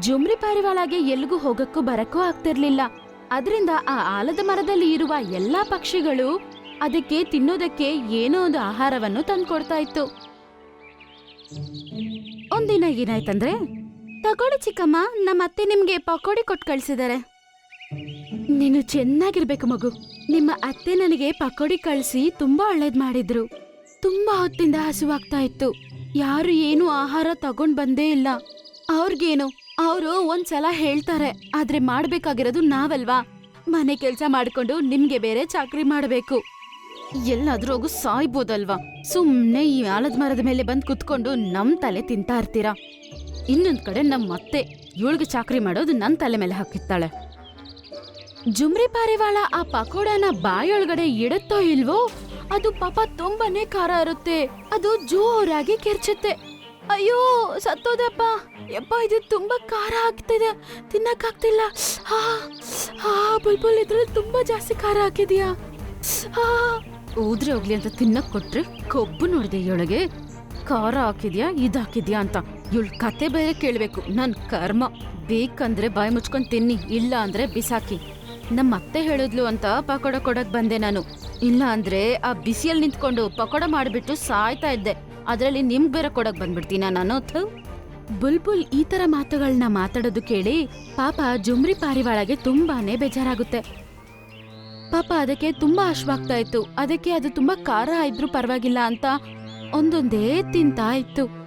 ಜುಮ್ರಿ ಪಾರಿವಾಳಗೆ ಎಲ್ಲಿಗೂ ಹೋಗಕ್ಕೂ ಬರಕ್ಕೂ ಆಗ್ತಿರ್ಲಿಲ್ಲ. ಅದರಿಂದ ಆ ಆಲದ ಮರದಲ್ಲಿ ಇರುವ ಎಲ್ಲಾ ಪಕ್ಷಿಗಳು ಅದಕ್ಕೆ ತಿನ್ನೋದಕ್ಕೆ ಏನೋ ಒಂದು ಆಹಾರವನ್ನು ತಂದ್ಕೊಡ್ತಾ ಇತ್ತು. ಒಂದಿನ ಏನಾಯ್ತಂದ್ರೆ, ತಗೊಳ್ಳಿ ಚಿಕ್ಕಮ್ಮ ನಮ್ಮ ಅತ್ತೆ ನಿಮ್ಗೆ ಪಕೋಡಿ ಕೊಟ್ಟು ಕಳ್ಸಿದ್ದಾರೆ ನೀನು ಚೆನ್ನಾಗಿರ್ಬೇಕು ಮಗು. ನಿಮ್ಮ ಅತ್ತೆ ನನಗೆ ಪಕೋಡಿ ಕಳ್ಸಿ ತುಂಬಾ ಒಳ್ಳೇದ್ ಮಾಡಿದ್ರು. ತುಂಬಾ ಹೊತ್ತಿಂದ ಹಸುವಾಗ್ತಾ ಇತ್ತು. ಯಾರು ಏನು ಆಹಾರ ತಗೊಂಡ್ ಬಂದೇ ಇಲ್ಲ. ಅವ್ರಿಗೇನು? ಅವರು ಒಂದ್ಸಲ ಹೇಳ್ತಾರೆ, ಆದ್ರೆ ಮಾಡ್ಬೇಕಾಗಿರೋದು ನಾವಲ್ವಾ? ಮನೆ ಕೆಲ್ಸ ಮಾಡ್ಕೊಂಡು ನಿಮ್ಗೆ ಬೇರೆ ಚಾಕ್ರಿ ಮಾಡ್ಬೇಕು. ಎಲ್ಲಾದ್ರೂ ಹೋಗು ಸಾಯ್ಬೋದಲ್ವಾ? ಸುಮ್ನೆ ಈ ಆಲದ ಮರದ ಮೇಲೆ ಬಂದ್ ಕುತ್ಕೊಂಡು ನಮ್ ತಲೆ ತಿಂತಾ ಇರ್ತೀರಾ? ಇನ್ನೊಂದ್ ಕಡೆ ನಮ್ ಅತ್ತೆ ಇವಳಿಗೆ ಚಾಕ್ರಿ ಮಾಡೋದು ನನ್ ತಲೆ ಮೇಲೆ ಹಾಕಿತ್ತಾಳೆ ಜುಮ್ರಿ ಪಾರಿವಾಳ ಆ ಪಕೋಡನ ಬಾಯೊಳಗಡೆ ಇಡುತ್ತೋ ಇಲ್ವೋ? ಅದು ಪಾಪ ತುಂಬಾನೇ ಖಾರ ಇರುತ್ತೆ. ಅದು ಜೋರಾಗಿ ಕೆರ್ಚುತ್ತೆ ಅಯ್ಯೋ, ಸತ್ತೋದಪ್ಪ. ಯಪ್ಪ, ಇದು ತುಂಬಾ ಖಾರ ಆಗ್ತಿದೆ. ತಿನ್ನಕ್ಕಾಗ್ತಿಲ್ಲ. ಹಾ ಹಾ, ಬುಲ್ಬುಲ್ ಇದ್ರಲ್ಲಿ ತುಂಬಾ ಜಾಸ್ತಿ ಖಾರ ಹಾಕಿದ್ಯಾ? ಹಾ. ಊದ್ರೆ ಹೋಗ್ಲಿ ಅಂತ ತಿನ್ನಕ್ ಕೊಟ್ರೆ ಕೊಬ್ಬು ನೋಡಿದೆ ಇವಳಿಗೆ. ಖಾರ ಹಾಕಿದ್ಯಾ, ಇದು ಅಂತ. ಇವಳ ಕತೆ ಬೇರೆ ಕೇಳ್ಬೇಕು. ನನ್ ಕರ್ಮ. ಬೇಕಂದ್ರೆ ಬಾಯಿ ಮುಚ್ಕೊಂಡ್ ತಿನ್ನಿ, ಇಲ್ಲ ಅಂದ್ರೆ ಬಿಸಾಕಿ. ನಮ್ಮ ಅತ್ತೆ ಹೇಳಿದ್ಲು ಅಂತ ಪಕೋಡ ಕೊಡಕ್ ಬಂದೆ ನಾನು. ಇಲ್ಲ ಅಂದ್ರೆ ಆ ಬಿಸಿಯಲ್ಲಿ ನಿಂತ್ಕೊಂಡು ಪಕೋಡ ಮಾಡಿಬಿಟ್ಟು ಸಾಯ್ತಾ ಇದ್ದೆ. ಅದ್ರಲ್ಲಿ ನಿಮ್ಗೆ ಬೇರೆ ಕೊಡಕ್ ಬಂದ್ಬಿಡ್ತೀನ ನಾನು. ಬುಲ್ಬುಲ್ ಈ ತರ ಮಾತುಗಳನ್ನ ಮಾತಾಡೋದು ಕೇಳಿ ಪಾಪ ಜುಮ್ರಿ ಪಾರಿವಾಳಗೆ ತುಂಬಾನೇ ಬೇಜಾರಾಗುತ್ತೆ. ಪಾಪ ಅದಕ್ಕೆ ತುಂಬಾ ಹಶ್ವಾಗ್ತಾ ಇತ್ತು. ಅದಕ್ಕೆ ಅದು ತುಂಬಾ ಖಾರ ಇದ್ರೂ ಪರವಾಗಿಲ್ಲ ಅಂತ ಒಂದೊಂದೇ ತಿಂತಾ ಇತ್ತು.